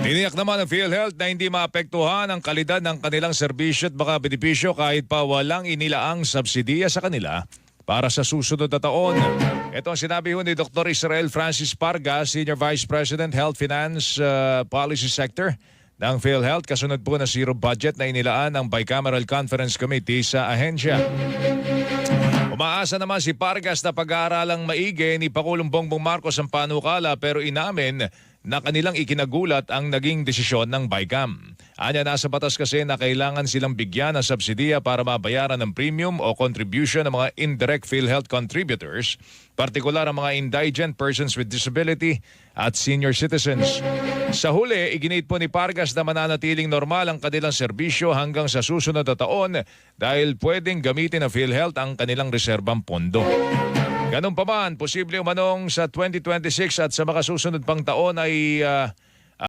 Tiniyak naman ng PhilHealth na hindi maapektuhan ang kalidad ng kanilang serbisyo at baka benepisyo kahit pa walang inilaang subsidiya sa kanila para sa susunod na taon. Ito ang sinabi ni Dr. Israel Francis Parga, Senior Vice President Health Finance uh, Policy Sector ng PhilHealth kasunod po na zero budget na inilaan ng Bicameral Conference Committee sa ahensya. Umaasa naman si Pargas na pag-aaralang maigi ni Pangulong Bongbong Marcos ang panukala pero inamin na kanilang ikinagulat ang naging desisyon ng BICAM. Anya nasa batas kasi na kailangan silang bigyan ng subsidiya para mabayaran ng premium o contribution ng mga indirect PhilHealth contributors, partikular ang mga indigent persons with disability at senior citizens. Sa huli, iginit po ni Pargas na mananatiling normal ang kanilang serbisyo hanggang sa susunod na taon dahil pwedeng gamitin ng PhilHealth ang kanilang reserbang pondo. Ganun pa man, posible umanong sa 2026 at sa mga susunod pang taon ay ah,